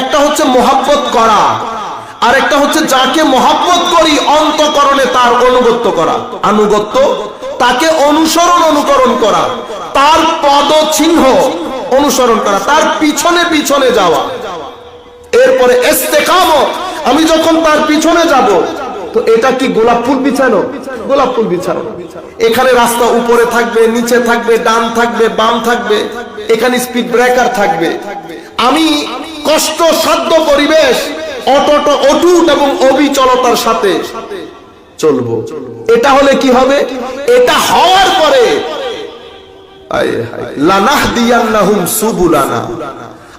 একটা হচ্ছে মোহাব্বত করা, আর একটা হচ্ছে যাকে মহাব্বত করি অন্তকরণে তার অনুগত্য করা, আনুগত্য, তাকে অনুসরণ অনুকরণ করা, তার পদ চিহ্ন অনুসরণ করা, তার পিছনে পিছনে যাওয়া। এরপরে ইস্তেকামত আমি যখন তার পিছনে যাব, তো এটা কি গোলাপ ফুল বিছানো? গোলাপ ফুল বিছানো। এখানে রাস্তা উপরে থাকবে, নিচে থাকবে, ডান থাকবে, বাম থাকবে, এখানে স্পিড ব্রেকার থাকবে। আমি কষ্ট সাধ্য পরিবেশ অটট অটুট এবং অবিচলতার সাথে চলবো। এটা হলে কি হবে? এটা হওয়ার পরে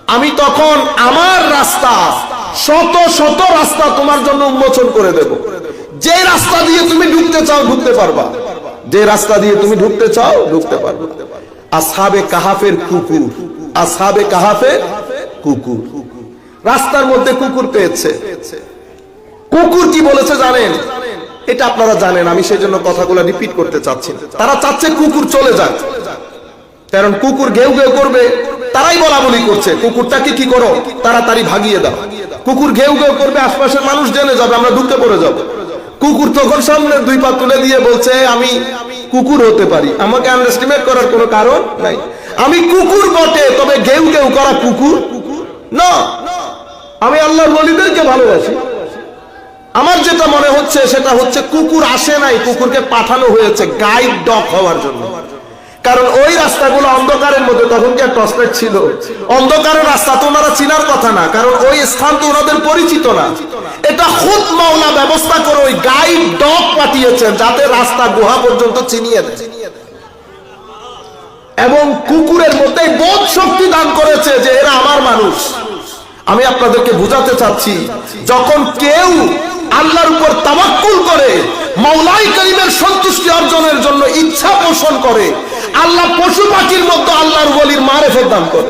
আমি তখন আমার রাস্তা, শত শত রাস্তা তোমার জন্য উন্মোচন করে দেব। যে রাস্তা দিয়ে তুমি ঢুকতে চাও, ঢুকতে পারবা। যে রাস্তা দিয়ে তুমি ঢুকতে চাও, ঢুকতে পারবা। আসহাবে কাহাফের কুকুর আসহাবে কাহাফের কুকুর। রাস্তার মধ্যে কুকুর পেয়েছে। কুকুর কি বলেছে জানেন? এটা আপনারা জানেন, আমি সেই জন্য কথাগুলো রিপিট করতে চাচ্ছি তারা চাচ্ছে কুকুর চলে যাক। কারণ কুকুর ঘেউ ঘেউ করবে, তারাই বলা বলি করছে, কুকুরটাকে কি করো? তাড়াতাড়ি ভাগিয়ে দাও। কুকুর ঘেউ ঘেউ করবে, আশপাশের মানুষ জেনে যাবে, আমরা ঢুকে পড়ে যাব। কুকুর তখন সামনে দুই পা তুলে দিয়ে বলছে, আমি কুকুর হতে পারি। আমাকে আন্ডারস্টিমেট করার কোনো কারণ নাই। আমি কুকুর বটে, তবে ঘেউ ঘেউ করা কুকুর? না। আমি আল্লাহর বলিদেরকে ভালোবাসি। আমার যেটা মনে হচ্ছে, সেটা হচ্ছে কুকুর আসে নাই, কুকুরকে পাঠানো হয়েছে গাইড ডগ হওয়ার জন্য। কারণ ওই রাস্তাগুলো অন্ধকারের মধ্যে, তখন কি টর্চ ছিল? অন্ধকারের রাস্তা তো ওনারা চিনার কথা না, কারণ ওই স্থান তো ওনাদের পরিচিত না। এটা খুদ মাওলা ব্যবস্থা করে ওই গাইড ডগ পাঠিয়েছেন, যাতে রাস্তা গুহা পর্যন্ত চিনিয়ে দেয় এবং কুকুরের মধ্যে বোধ শক্তি দান করেছে যে এরা আমার মানুষ। আমি আপনাদেরকে বুঝাতে চাচ্ছি, যখন কেউ আল্লাহর উপর তাবাক্কুল করে মাওলাই করিমের সন্তুষ্টি অর্জনের জন্য ইচ্ছা পোষণ করে, আল্লাহ পশু পাখির মধ্যে আল্লাহর বলির মারেফত দান করে।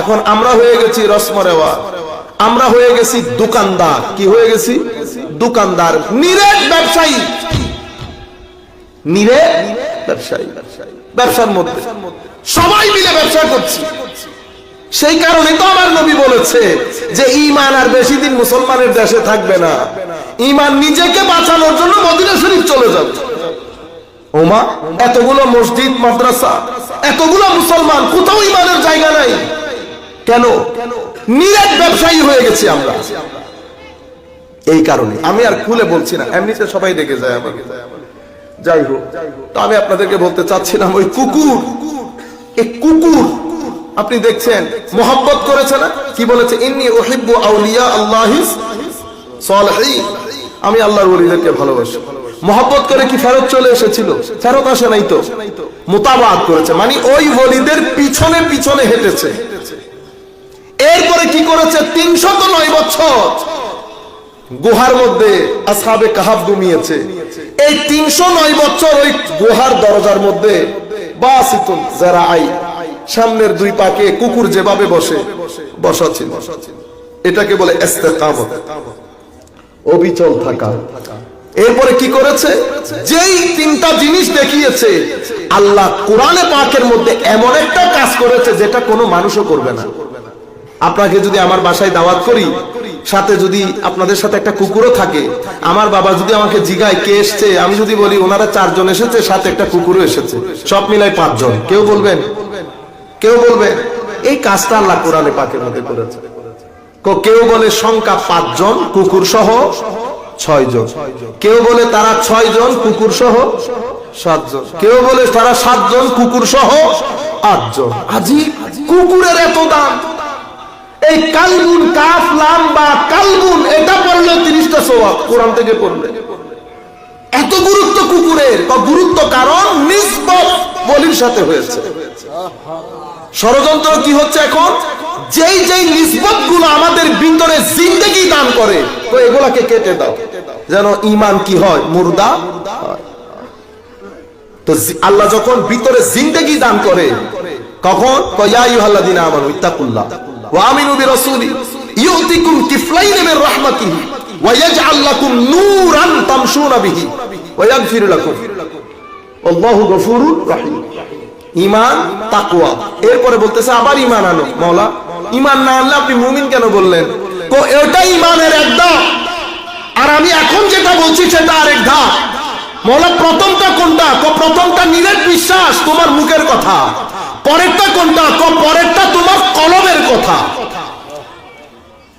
এখন আমরা হয়ে গেছি রসমরেওয়া। আমরা হয়ে গেছি দোকানদার। কি হয়ে গেছি? দোকানদার। নিরেট ব্যবসায়ী। নিরে ব্যবসায়ী। ব্যবসার মধ্যে। সবাই মিলে ব্যবসা করছি। সেই কারণে তো আমার নবী বলেছে যে ইমান আর বেশি দিন মুসলমানের দেশে থাকবে না। ইমান নিজেকে বাঁচানোর জন্য মদিনা শরীফ চলে যাবে। ওমা, এতগুলো মসজিদ, মাদ্রাসা, এতগুলো মুসলমান, কোথাও ইমানের জায়গা নাই। কেন? নিরাট ব্যবসায়ী হয়ে গেছি আমরা। এই কারণে। আমি আর খুলে বলছি না, এমনিতে সবাই দেখে যায় আমাকে যাই হোক, তো আমি আপনাদেরকে বলতে চাচ্ছিলাম, ওই কুকুর এই কুকুর আপনি দেখছেন, মোহাব্বত করেছে না? কি বলেছে? ইন্নি ওহিব্বু আউলিয়া আল্লাহিস সালেহিন আমি আল্লাহর ওলিদেরকে ভালোবাসি। মোহাব্বত করে কি ফেরত চলে এসেছিল? ফেরত আসে নাই তো? মোতাবাদ করেছে। মানে ওই ওলিদের পিছনে পিছনে হেঁটেছে। এরপরে কি করেছে? তিনশত নয় বছর গুহার মধ্যে আসাবে কাহাব ঘুমিয়েছে। এই তিনশো নয় বছর ওই গুহার দরজার মধ্যে বাসিতুন যারা আই সামনের দুই পাকে কুকুর যেভাবে বসে বসা ছিল এটাকে বলে অবিচল থাকা। এরপরে কি করেছে? যেই তিনটা জিনিস দেখিয়েছে, আল্লাহ কোরআনে পাকের মধ্যে এমন একটা কাজ করেছে যেটা কোনো মানুষও করবে না। আপনাকে যদি আমার বাসায় দাওয়াত করি, সাথে যদি আপনাদের সাথে একটা কুকুরও থাকে, আমার বাবা যদি আমাকে জিগায়, কে এসছে? আমি যদি বলি, ওনারা চারজন এসেছে, সাথে একটা কুকুরও এসেছে। সব মিলাই পাঁচজন। কেউ বলবেন কেউ বলবে, এই কাজটা আল্লাহ কোরআনে পাকের মধ্যে করেছে। কেউ বলে, সংখ্যা পাঁচজন, কুকুর সহ ছয় জন কেউ বলে, তারা ছয় জন কুকুর সহ সাতজন। কেউ বলে, তারা সাতজন, কুকুর সহ আটজন। আজি কুকুরের এত দাম। এই কালবুন কাফ লাম বা কালবুন এটা পড়লে তিরিশটা সোয়াব কোরআন থেকে পড়লে। এত গুরুত্ব কুকুরের, বা গুরুত্ব কারণ বলির সাথে হয়েছে। ষড়যন্ত্র কি হচ্ছে এখন? যেই যেই নিসবতগুলো আমাদের ভিতরে জিন্দগি দান করে, তো এগুলাকে কেটে দাও। যেন ইমান কি হয়, মুর্দা তো আল্লাহ যখন ভিতরে জিন্দগি দান করে, কখন? ইউতিকুম তাকওয়া। এরপরে বলতেছে, আবার ঈমান আনো, মাওলা। ইমান না আনলে আপনি মুমিন কেন বললেন? কো, এটা ইমানের একদম আর আমি এখন যেটা বলছি সেটা আরেক ধাপ। মৌলা প্রথমটা কোনটা? ক, প্রথমটা নিরেট বিশ্বাস, তোমার মুখের কথা। পরেরটা কোনটা? ক, পরেরটা তোমার কলমের কথা।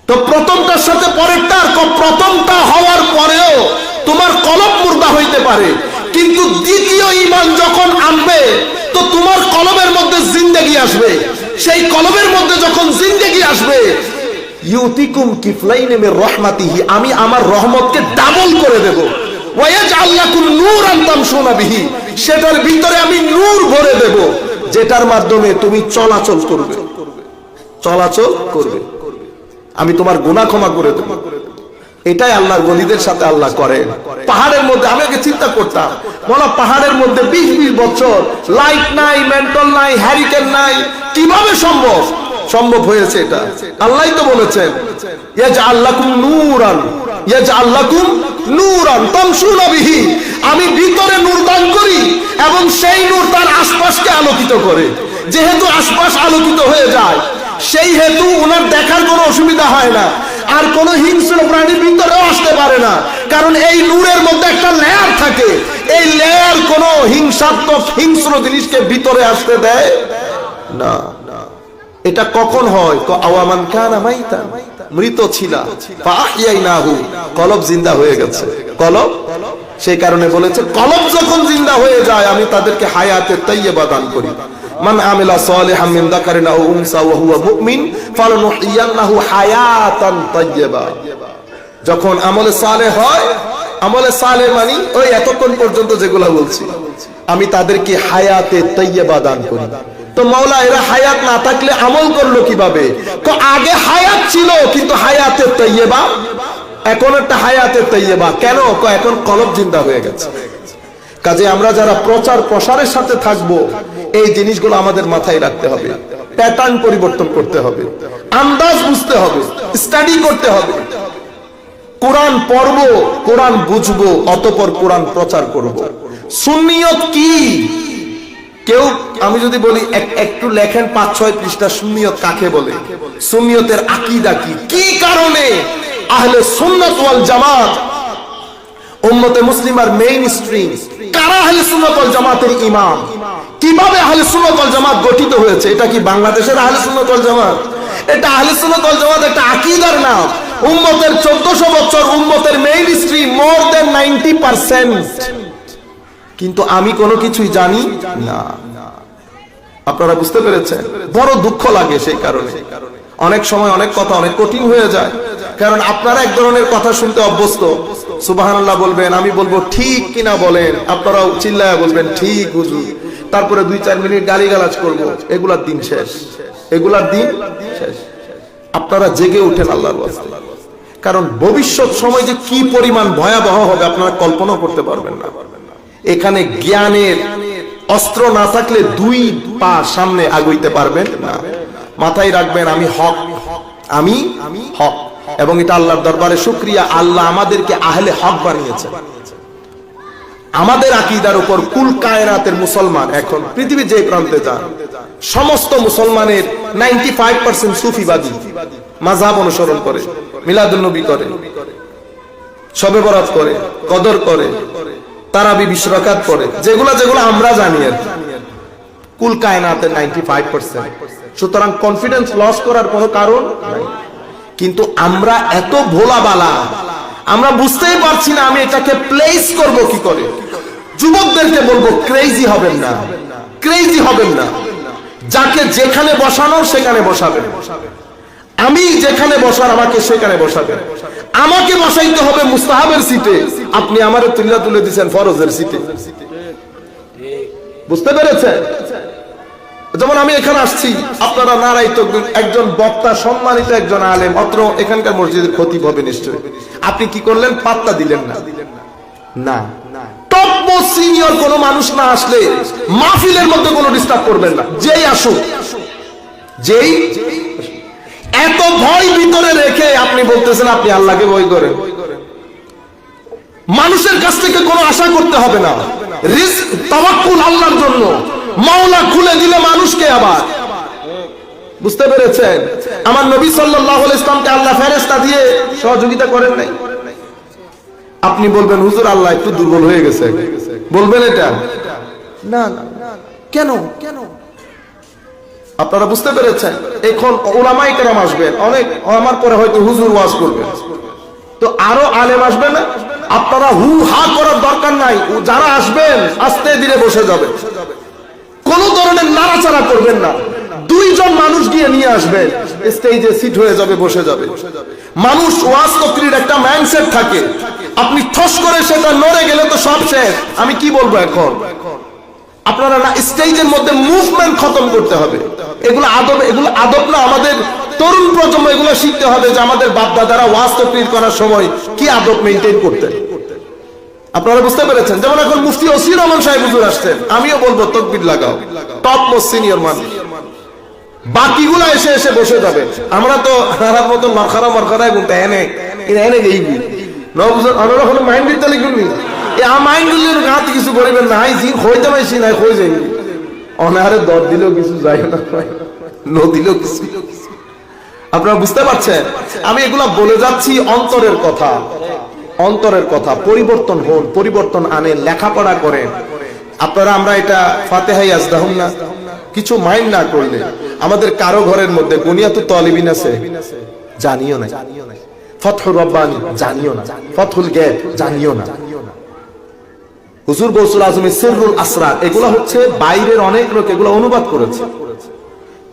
তো প্রথমটার সাথে পরেরটার ক- প্রথমটা হওয়ার পরেও তোমার কলম মুর্দা হইতে পারে। কিন্তু দ্বিতীয় ইমান যখন আনবে, তো তোমার কলমের মধ্যে জিন্দেগি আসবে। সেই কলমের মধ্যে যখন জিন্দেগি আসবে আমি আমার রহমতকে ডাবল করে দেব। ওয়ায়াজআল্লাকুম নূরান তামশুনা বিহি, সেটার ভিতরে আমি নূর ভরে দেব, যেটার মাধ্যমে তুমি চলাচল করবে। চলাচল করবে। আমি তোমার গুনাহ ক্ষমা করে দেবো। এটাই আল্লাহর গলিদের সাথে আল্লাহ করে। পাহাড়ের মধ্যে, আমি আগে চিন্তা করতাম বলা পাহাড়ের মধ্যে বিশ বিশ বছর, লাইট নাই মেন্টল নাই, হ্যারিকেন নাই, কীভাবে সম্ভব? সম্ভব হয়েছে এটা। আল্লাহই তো বলেছেন আমি ভিতরে নূর করি এবং সেই নূর তার আশপাশকে আলোকিত করে। যেহেতু আশপাশ আলোকিত হয়ে যায়, সেই হেতু ওনার দেখার কোনো অসুবিধা হয় না। আর কোনো হিংস্র প্রাণী ভিতরেও আসতে পারে না। কারণ এই নূরের মধ্যে একটা লেয়ার থাকে। এই লেয়ার কোনো হিংসাত্মক, হিংস্র জিনিসকে ভিতরে আসতে দেয় না। এটা কখন হয়? আওয়ামান কলব জিন্দা হয়ে গেছে। কলব? সেই কারণে বলেছে, কলব যখন জিন্দা হয়ে যায়, আমি তাদেরকে হায়াতে তাইয়্যিবা দান করি। মান আমিলা সালিহাম মিন যাকারিন আও উনসা ওয়া হুয়া মুমিন হায়াতান তাইয়্যিবা। যখন আমলে সালে হয়, আমলে সালে মানি ওই এতক্ষণ পর্যন্ত যেগুলা বলছি, আমি তাদেরকে হায়াতে তৈয়বা দান করি। তো মাওলা, এরা হায়াত না থাকলে আমল করল কীভাবে? আগে হায়াত ছিল, কিন্তু হায়াতে তৈয়বা এখন একটা হায়াতে তৈয়বা কেন? এখন কলব জিন্দা হয়ে গেছে। কাজে আমরা যারা প্রচার প্রসারের সাথে থাকব, এই জিনিসগুলো আমাদের মাথায় রাখতে হবে। প্যাটার্ন পরিবর্তন করতে হবে। আন্দাজ বুঝতে হবে। স্টাডি করতে হবে। কোরআন পড়ব, কোরআন বুঝব, অতপর কোরআন প্রচার করব। সুন্নিয়ত কি? কেউ, আমি যদি বলি একটু লেখেন পাঁচ, ছয় পৃষ্ঠা সুন্নিয়ত কাকে বলে? সুন্নিয়তের আকিদা কি? কি কারণে? আহলে সুন্নাত ওয়াল জামাত উম্মতে মুসলিমার মেইন স্ট্রিম কারা আহলে সুন্নাত ওয়াল জামাতের ইমাম? কীভাবে আহলে সুন্নাত ওয়াল জামাত গঠিত হয়েছে? এটা কি বাংলাদেশের আহলে সুন্নাত ওয়াল জামাত? এটা আহলে সুন্নাত ওয়াল জামাত একটা আকীদার নাম। উম্মতের 1400 বছর উম্মতের মেইন স্ট্রিম মোর দেন 90% কিন্তু আমি কোনো কিছুই জানি না। আপনারা বুঝতে পেরেছেন? বড় দুঃখ লাগে সেই কারণে। অনেক সময় অনেক কথা অনেক কঠিন হয়ে যায়। কারণ আপনারা এক ধরনের কথা শুনতে অভ্যস্ত। সুবাহান্লাহ বলবেন, আমি বলব ঠিক কিনা বলেন, আপনারাও চিল্লায় বলবেন, ঠিক হুজুর। তারপরে দুই চার মিনিট গালিগালাজ করব, এগুলার দিন শেষ, এগুলার দিন শেষ। আপনারা জেগে উঠেন আল্লাহর কারণ ভবিষ্যৎ সময় যে কি পরিমাণ ভয়াবহ হবে আপনারা কল্পনা করতে পারবেন না। এখানে জ্ঞানের অস্ত্র না থাকলে দুই পা সামনে আগুইতে পারবেন না। মাথায় রাখবেন, আমি হক আমি হক। এবং এটা আল্লাহর দরবারে শুক্রিয়া, আল্লাহ আমাদেরকে আহলে হক বানিয়েছেন আমাদের আকিদার উপর কুল কায়নাতের মুসলমান এখন পৃথিবীর যে প্রান্তে যান সমস্ত মুসলমানের নাইনটি ফাইভ পার্সেন্ট সুফিবাদী মাঝাব অনুসরণ করে মিলাদুন্নবী করে সবে বরাত করে, কদর করে, তারাবি বিশ্বরাকাত করে, যেগুলা যেগুলো আমরা জানি আর কুল কায়নাতে নাইনটি ফাইভ পার্সেন্ট সুতরাং কনফিডেন্স লস করার কোনো কারণ নাই। কিন্তু আমরা এত ভোলাবালা, আমরা বুঝতেই পারছি না আমি এটাকে প্লেস করব কি করে। যুবকদেরকে বলব ক্রেজি হবেন না ক্রেজি হবেন না। যাকে যেখানে বসানো সেখানে বসাবেন। আমি যেখানে বসার, আমাকে সেখানে বসাবেন। আমাকে বসাইতে হবে মুস্তাহাবের সিটে আপনি আমারে তুল্লা তুলে দিচ্ছেন ফরজের সিটে বুঝতে পেরেছেন? যেমন আমি এখানে আসছি, আপনারা নারাই তো একজন বক্তা, সম্মানিত একজন আলেম, অত্র এখানকার মসজিদের ক্ষতি হবে নিশ্চয় আপনি কি করলেন? পাত্তা দিলেন না। না। মানুষের কাছ থেকে কোনো আশা করতে হবে না। রিস্ক, তাওয়াক্কুল আল্লাহর জন্য। মাওলা খুলে দিলে মানুষকে আবার। বুঝতে পেরেছেন? আমার নবী সাল্লাল্লাহু আলাইহি ইসলামকে আল্লাহ ফেরেশতা দিয়ে সহযোগিতা করেন নাই। আপনি বলবেন হুজুর আল্লাহ একটু দুর্বল হয়ে গেছে। বলবেন এটা? না না কেন? কেন আপনারা বুঝতে পেরেছেন? এখন ওলামাই কেরাম আসবেন। অনেক আমার পরে হয়তো হুজুর ওয়াজ করবেন তো আরও আলেম আসবে না? আপনারা হু হা করার দরকার নাই। যারা আসবেন আস্তে ধীরে বসে যাবে। কোন ধরনের নাড়াচাড়া করবেন না। দুইজন মানুষ গিয়ে নিয়ে আসবেন স্টেজে সিট হয়ে যাবে, বসে যাবে। মানুষ ওয়াজ তকরির একটা মাইন্ডসেট থাকে। আপনি ঠস করে সেটা নড়ে গেলে তো সব শেষ। আমি কি বলব এখন? আপনারা না, স্টেজের মধ্যে মুভমেন্ট খতম করতে হবে। এগুলো আদব এগুলো আদব না, আমাদের তরুণ প্রজন্ম এগুলো শিখতে হবে যে আমাদের বাপ দাদারা ওয়াজ তকরির করার সময় কি আদব মেনটেন করতেন। আপনারা বুঝতে পেরেছেন? যেমন এখন মুফতি ওসি রহমান সাহেব হুজুর আসছেন। আমিও বলব, তকবির লাগাও। টপ মোস্ট সিনিয়র মানুষ। বাকিগুলো এসে এসে বসে যাবে। আমরা তো আমার মতো মরখারা মরখারাই বলতে এনে এনে এনে নবুজন আমরা কোনো মাইন্ড দিতে লিখুন এ আ মাইন্ড দিলে গাতে কিছু করিবেন না। আই জিন হইতে পাইছি না, হয়ে যাই অনারে দর দিলেও কিছু যায় না ন দিলেও কিছু। আপনারা বুঝতে পারছেন? আমি এগুলা বলে যাচ্ছি অন্তরের কথা। অন্তরের কথা, পরিবর্তন হন, পরিবর্তন আনে, লেখাপড়া করেন আপনারা, আমরা এটা ফাতেহাই না। কিছু মাইন্ড না করলে আমাদের কারও ঘরের মধ্যে বুনিয়াত তলিবিন আছে? জানিও না রব্বানি, জানিও না। গেট জানিও না। হুজুর গৌসুল আজমের সিররুল আসরার এগুলো হচ্ছে বাইরের অনেক লোক এগুলো অনুবাদ করেছে।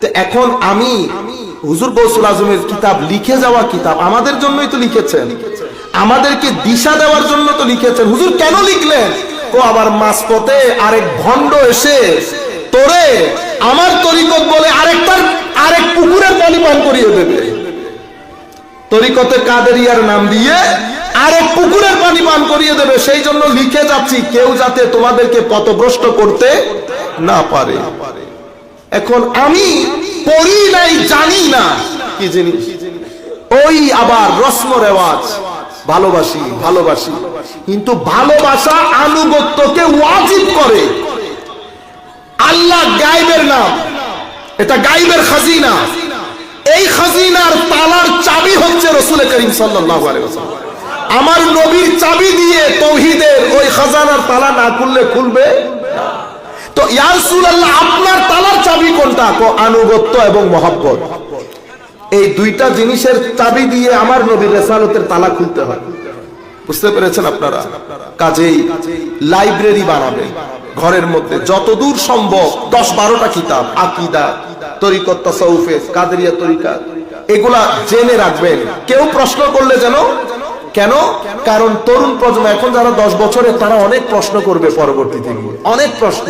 তো এখন আমি, হুজুর গৌসুল আজমের কিতাব লিখে যাওয়া কিতাব, আমাদের জন্যই তো লিখেছেন। আমাদেরকে দিশা দেওয়ার জন্য তো লিখেছেন। হুজুর, কেন লিখলেন? ও আবার মাঝপথে আরেক ভণ্ড এসে, তোরে আমার তরিকত বলে আরেকটার, আরেক পুকুরের পানি পান করিয়ে দেবে। তরিকতে কাদেরিয়ার নাম দিয়ে আরেক পুকুরের পানি পান করিয়ে দেবে। সেই জন্য লিখে যাচ্ছি, কেউ যাতে তোমাদেরকে পথভ্রষ্ট করতে না পারে। এখন আমি পড়ি নাই, জানি না, কি জিনিস? ওই আবার রসম রেওয়াজ। ভালোবাসি ভালোবাসি। কিন্তু ভালোবাসা আনুগত্যকে ওয়াজিব করে। আল্লাহ গাইবের নাম। এটা গাইবের খাজিনা। এই খাজিনার তালার চাবি হচ্ছে রসুল করিম ওয়াসাল্লাম। আমার নবীর চাবি দিয়ে তৌহিদের ওই খাজানার তালা না খুললে খুলবে। তো ইয়া রাসূলুল্লাহ, আপনার তালার চাবি কোনটা? আনুগত্য এবং মহব্বত। এই দুইটা জিনিসের চাবি দিয়ে আমার নবীর রেসালতের তালা খুলতে হয়। বুঝতে পেরেছেন আপনারা? কাজেই লাইব্রেরি বানাবে। ঘরের মধ্যে যতদূর সম্ভব দশ বারোটা কিতাব, আকিদা, তরিকত তাসাউফে কাদেরিয়া তরিকা, এগুলা জেনে রাখবেন। কেউ প্রশ্ন করলে যেন কেন? কারণ তরুণ প্রজন্ম এখন যারা দশ বছরের তারা অনেক প্রশ্ন করবে পরবর্তীতে। অনেক প্রশ্ন।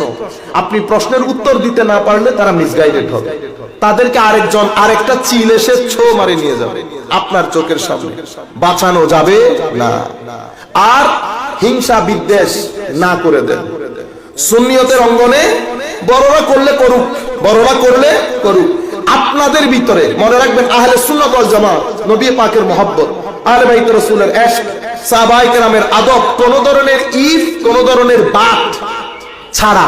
আপনি প্রশ্নের উত্তর দিতে না পারলে তারা মিসগাইডেড হবে। তাদেরকে আরেকজন আরেকটা চিল এসে ছো মারে নিয়ে যাবে আপনার চোখের সামনে। বাঁচানো যাবে না। আর হিংসা বিদ্বেষ না করে দেন। সুন্নিয়তের অঙ্গনে বড়রা করলে করুক বড়রা করলে করুক। আপনাদের ভিতরে, মনে রাখবেন, আহলে সুন্নাত ওয়াল জামাত, নবী পাকের মহব্বত, আহলে বাইত রাসূলের ইশক সাহাবায়ে কেরামের আদব, কোন ধরনের ইফ, কোন ধরনের বাত ছাড়া।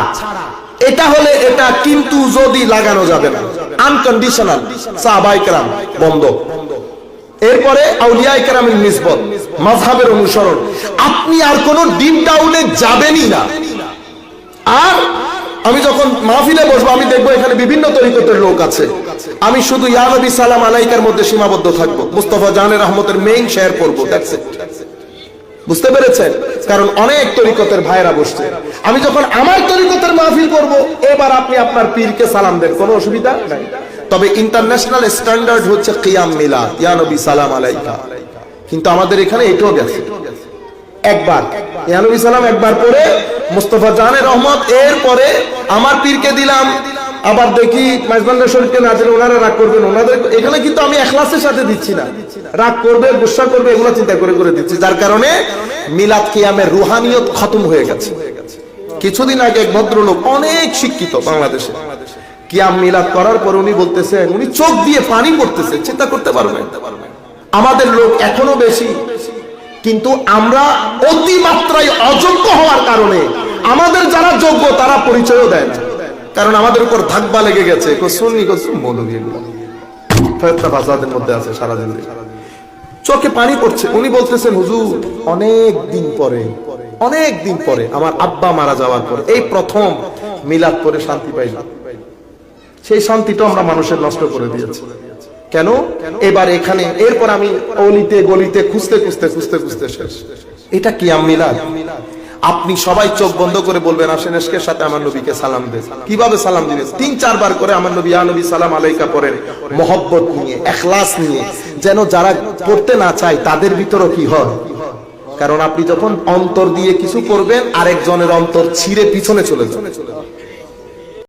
এটা হলে এটা কিন্তু যদি লাগানো যাবে না। আনকন্ডিশনাল সাহাবায়ে কেরাম, বন্ধ। এরপরে আউলিয়ায়ে কেরামের নিসবত, মাযহাবের অনুসরণ। আপনি আর কোন ডিম টাউনে যাবেনই না। আর আমি যখন মাহফিলে বসবো, আমি দেখব এখানে বিভিন্ন তরিকতের লোক আছে। আমি শুধু ইয়ানবী সালাম আলাইকার মধ্যে সীমাবদ্ধ থাকব। মুস্তফা জাহানের রহমতের মেইন শেয়ার করব বুঝতে পেরেছেন? কারণ অনেক তরিকতের ভাইরা বসছে। আমি যখন আমার তরিকতের মাহফিল করব, এবার আপনি আপনার পীরকে সালাম দেন। কোনো অসুবিধা নাই। তবে ইন্টারন্যাশনাল স্ট্যান্ডার্ড হচ্ছে কিয়াম মিলাদ, ইয়া নবী সালাম আলাইকা। কিন্তু আমাদের এখানে এটাও গেছে। একবার ইয়ানবী সালাম একবার পরে মুস্তফা জাহানের রহমত এর পরে আমার পীরকে দিলাম। আবার দেখি শরীফকে না দিলে ওনারা রাগ করবেন ওনাদের এখানে কিন্তু আমি এখলাসের সাথে দিচ্ছি না। রাগ করবে, গুসা করবে, এগুলো চিন্তা করে করে দিচ্ছি। যার কারণে মিলাদ কিয়ামের রুহানিয়ত খতম হয়ে গেছে। কিছুদিন আগে এক ভদ্রলোক, অনেক শিক্ষিত বাংলাদেশে, কিয়াম মিলাদ করার পর উনি বলতেছেন, উনি চোখ দিয়ে পানি পড়তেছে, চিন্তা করতে পারবেন আমাদের লোক এখনও বেশি, কিন্তু আমরা অতিমাত্রায় অযোগ্য হওয়ার কারণে, আমাদের যারা যোগ্য তারা পরিচয়ও দেয় না। কারণ আমাদের উপর ধাক্কা লেগে গেছে। মধ্যে আছে চোখে পানি পড়ছে। উনি বলতেছেন, হুজুর, অনেক দিন পরে, অনেক দিন পরে আমার আব্বা মারা যাওয়ার পরে, এই প্রথম মিলাদ করে শান্তি সেই শান্তিটা আমরা মানুষের নষ্ট করে দিয়েছি। কেন? এবার এখানে, এরপর আমি অলিতে, গলিতে খুঁজতে খুঁজতে খুঁজতে খুঁজতে শেষ। এটা কি মিলাদ? আপনি সবাই চোখ বন্ধ করে বলবেন, আসেন এসকের সাথে আমার নবীকে সালাম দেন। কীভাবে সালাম দিবেন? তিন চারবার করে আমার নবী, ইয়া নবী, সালাম আলাইকা পড়েন। মহব্বত নিয়ে, এখলাস নিয়ে, যেন যারা করতে না চায়, তাদের ভিতরও কি হয়? কারণ আপনি যখন অন্তর দিয়ে কিছু করবেন, আরেকজনের অন্তর ছিঁড়ে পিছনে চলে যাবে।